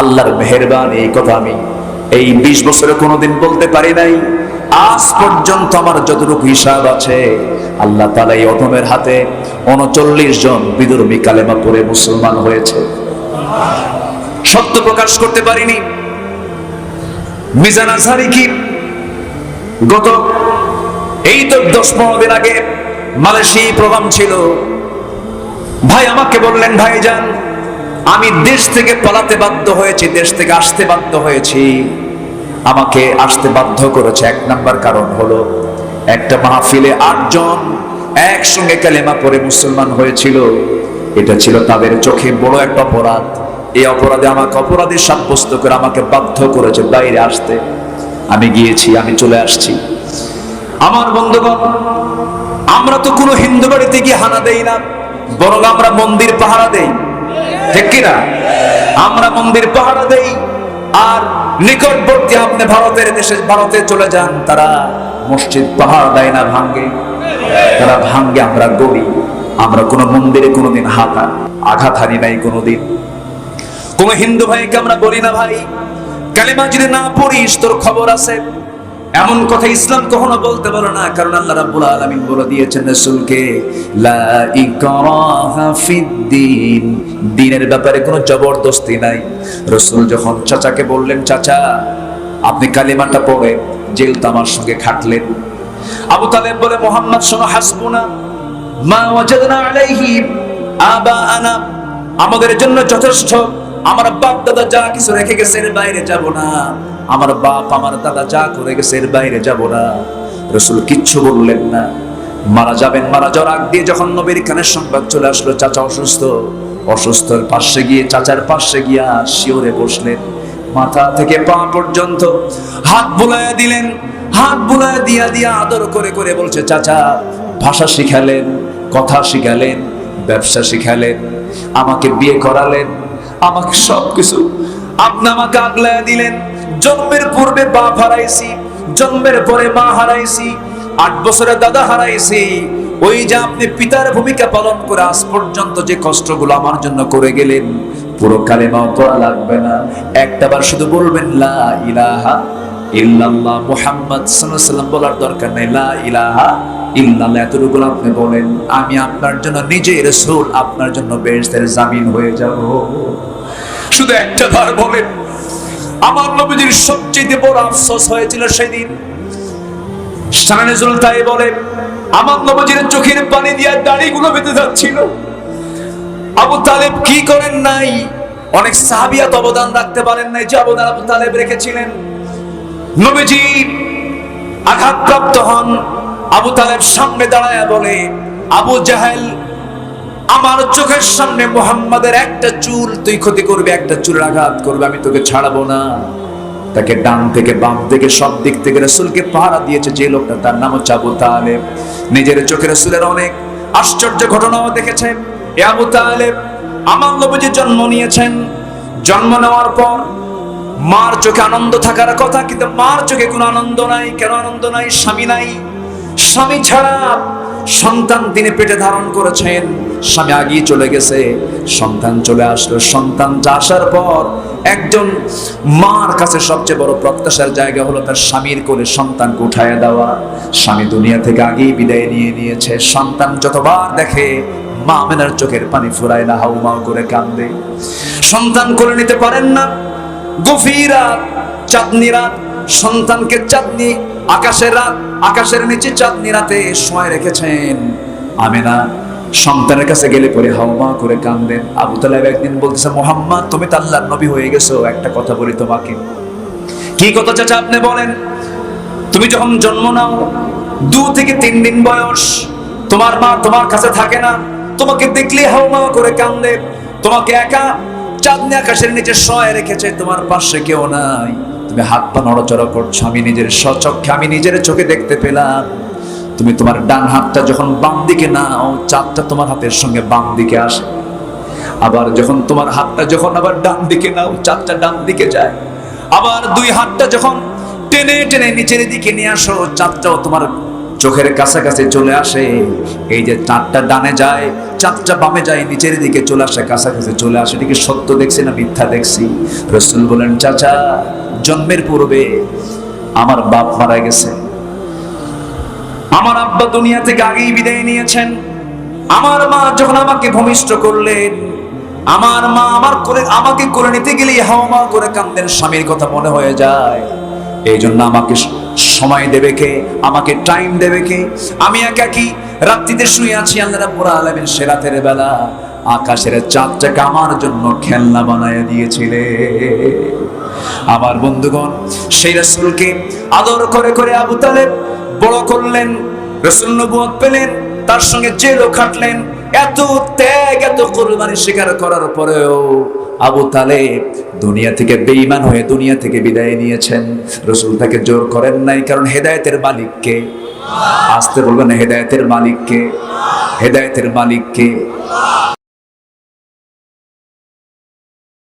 আল্লাহর মেহেরবান, এই কথা আমি এই বিশ বছরে কোনোদিন বলতে পারি নাই। আজ পর্যন্ত আমার যতটুকু হিসাব আছে, আল্লাহ তালা এই অধমের হাতে উনচল্লিশ জন বিদুর্মী কালেমা পড়ে মুসলমান হয়েছে। সত্য প্রকাশ করতে পারিনি। মিজান আজহারি কি? গত এই তো দশ পনেরো দিন আগে মালয়েশিয়া প্রোগ্রাম ছিল। ভাই আমাকে বললেন ভাই যান আমি দেশ থেকে পালাতে বাধ্য হয়েছি, দেশ থেকে আসতে বাধ্য হয়েছি। আমাকে আসতে বাধ্য করেছে এক নাম্বার কারণ হলো, একটা মাহফিলে আটজন একসঙ্গে কালেমা পরে মুসলমান হয়েছিল। এটা ছিল তাদের চোখে বড় একটা অপরাধ। এই অপরাধে আমাকে অপরাধী সাব্যস্ত করে আমাকে বাধ্য করেছে বাইরে আসতে। আমি গিয়েছি, আমি চলে আসছি। আমার বন্ধুগণ, আমরা তো কোনো হিন্দু বাড়িতে গিয়ে হানা দেই না, বরং আমরা মন্দির পাহারা দেই। ঠিক কিনা? আমরা মন্দির পাহারা দেই, আর নিকটবর্তী আপনি ভারতের দেশে, ভারতে চলে যান, তারা মসজিদ পাহাড় দেয় না, ভাঙ্গে। তারা ভাঙ্গে, আমরা গড়ি। আমরা কোনো মন্দিরে কোনোদিন হাত আঘাত হানি নাই কোনোদিন। কোন হিন্দু ভাইকে আমরা বলি না ভাই। কালিমা যদি না পড়িস, তোর খবর আছে। এমন কথা ইসলাম কখনো বলতে পারো না, কারণ আল্লাহ রাব্বুল আলামিন বলে দিয়েছেন রাসূলকে, লা ইকরাহা ফিদ্দিন দ্বীনের ব্যাপারে কোনো জবরদস্তি নাই। রাসূল যখন চাচাকে বললেন, চাচা, আপনি কালিমাটা পড়ে জেল তামার সঙ্গে খাটলেন। আবু তালেব বলে, মোহাম্মদ, শোনো, হাসবুনা, মা ওয়াজাদনা আলাইহি আবা আনা আমাদের জন্য যথেষ্ট আমার বাপ দাদা যা কিছু রেখে গেছে বাইরে যাব না। আমার বাপ, আমার দাদা যা করে গেছে বাইরে যাব না। রসুল কিচ্ছু বললেন না। মারা যাবেন, মারা যাওয়ার আগ দিয়ে যখন নবীর খানের সংবাদ চলে আসলো, চাচা অসুস্থ। অসুস্থর পাশে গিয়ে, চাচার পাশে গিয়া শিওরে বসলেন। মাথা থেকে পা পর্যন্ত হাত বুলাইয়া দিলেন। হাত বুলাইয়া দিয়া দিয়া আদর করে করে বলছে, চাচা, ভাষা শিখালেন, কথা শিখালেন, ব্যবসা শিখালেন, আমাকে বিয়ে করালেন আমাকে সবকিছু। আপনি আমাকে আগলায় দিলেন। জন্মের পূর্বে বাপ হারাইছি, জন্মের পরে মা হারাইছি, আট বছরে দাদা হারাইছি। ওই যে আপনি পিতার ভূমিকা পালন করে আজ পর্যন্ত যে কষ্টগুলো আমার জন্য করে গেলেন, পুরো কালে কালেমাও পড়া লাগবে না। একটাবার শুধু বলবেন, লা ইলাহা ইল্লাল্লাহ মুহাম্মদ সাল্লাল্লাহু আলাইহি ওয়াসাল্লাম বলার দরকার নেই। লা ইলাহা ইল্লাল্লাহ, এতটুকু আপনি বলেন, আমি আপনার জন্য নিজে রসুল, আপনার জন্য বেহেশতের জামিন হয়ে যাব। শুধু একটা বার বলেন, আমার নবীজির সবচেয়ে বড় আফসোস হয়েছিল সেদিন। সানানেজুল তাই বলে আমার নবীজির চোখের পানি দিয়ে দাড়িগুলো বেঁধে যাচ্ছিল। আবু তালেব কি করেন নাই? অনেক সাহাবিয়াত অবদান রাখতে পারেন নাই যে অবদান আবু তালেব রেখেছিলেন। নবীজি আঘাতপ্রাপ্ত হন। আবু তালেব সামনে দাঁড়ায় বলে, আবু জাহেল, আমার চোখের সামনে মোহাম্মদের একটা চুল, তুই ক্ষতি করবে, একটা চুল আঘাত করবে, আমি তোকে ছাড়াবো না। তাকে ডান থেকে বাম থেকে সব দিক থেকে রসুলকে পাহারা দিয়েছে যে লোকটা, তার নাম হচ্ছে আবু তালেব। নিজের চোখে রসুলের অনেক আশ্চর্য ঘটনাও দেখেছে। এ আবু তালেব আমার নবীজি জন্ম নিয়েছেন। জন্ম নেওয়ার পর মার চোখে আনন্দ থাকার কথা, কিন্তু মার চোখে কোনো আনন্দ নাই। কেন আনন্দ নাই? স্বামী নাই। স্বামী ছাড়া সন্তান তিনি পেটে ধারণ করেছেন। স্বামী আগিয়ে চলে গেছে, সন্তান চলে আসলো। সন্তানটা আসার পর একজন মার কাছে সবচেয়ে বড় প্রত্যাশার জায়গা হলো তার স্বামীর কোলে সন্তানকে উঠায় দেওয়া। স্বামী দুনিয়া থেকে আগেই বিদায় নিয়ে নিয়েছে। সন্তান যতবার দেখে, মা মেনার চোখের পানি ফুরায় না, হাউমাউ করে কান্দে সন্তান কোলে নিতে পারেন না। গভীর রাত, চাঁদনি রাত, সন্তানকে চাঁদনি আকাশের রাত, আকাশের নিচে চাঁদনি রাতে সময় রেখেছেন। আমেনা, সন্তানের কাছে গেলে পরে হাওমা করে কান্দেন। আবু তালেব একদিন বলতেছে, মোহাম্মদ, তুমি তো আল্লাহর নবী হয়ে গেছো, একটা কথা বলি তোমাকে। কি কথা চাচা আপনি বলেন? তুমি যখন জন্ম নাও, দু থেকে তিন দিন বয়স, তোমার মা তোমার কাছে থাকে না, তোমাকে দেখলে হাওমা করে কান্দে। তোমাকে একা, চাঁদনি আকাশের নিচে শয়ে রেখেছে, তোমার পাশে কেউ নাই। তুমি হাত পা নড়াচড়া করছ, আমি নিজের স্বচক্ষে, আমি নিজের চোখে দেখতে পেলাম। তুমি তোমার ডান হাতটা যখন বাম দিকে নাও, চাঁদটা তোমার হাতের সঙ্গে বাম দিকে আসে। আবার যখন তোমার হাতটা যখন আবার ডান দিকে নাও, চাঁদটা ডান দিকে যায়। আবার দুই হাতটা যখন টেনে টেনে নিচের দিকে নিয়ে আসো, চাঁদটাও তোমার চোখের কাছাকাছি চলে আসে। এই যে চাঁদটা ডানে যায়, চাঁদটা বামে যায়, নিচের দিকে চলে আসে, কাছাকাছি চলে আসে। এটিকে সত্য দেখছি না, মিথ্যা দেখছি। রসুল বলেন চাচা, জন্মের পূর্বে আমার বাপ মারা গেছে। আমার আব্বা দুনিয়া থেকে আগেই বিদায় নিয়েছেন। আমার মা যখন আমাকে ভূমিষ্ঠ করলেন, আমার মা আমার করে, আমাকে করে নিতে গেলে হাওমা করে কান্দেন, স্বামীর কথা মনে হয়ে যায়। এই জন্য আমাকে সময় দেবে কে? আমাকে টাইম দেবে কে? আমি একা কি? রাত্রিতে শুয়ে আছি আল্লাহ রাব্বুল আলামিন সে রাতের বেলা। আকাশের চাঁদটাকে আমার জন্য খেলনা বানায় দিয়েছিলে। আমার বন্ধুগণ, সেই রাসূলকে আদর করে করে আবু তালেব বড় করলেন, রসুল নবুয়ত পেলেন, তার সঙ্গে জেলও খাটলেন। এত ত্যাগ, এত কোরবানি স্বীকার করার পরেও আবু তালে দুনিয়া থেকে বেঈমান হয়ে দুনিয়া থেকে বিদায় নিয়েছেন। রসুল তাকে জোর করেন নাই, কারণ হেদায়তের মালিককে আসতে বলবেন, হেদায়তের মালিককে হেদায়তের মালিককে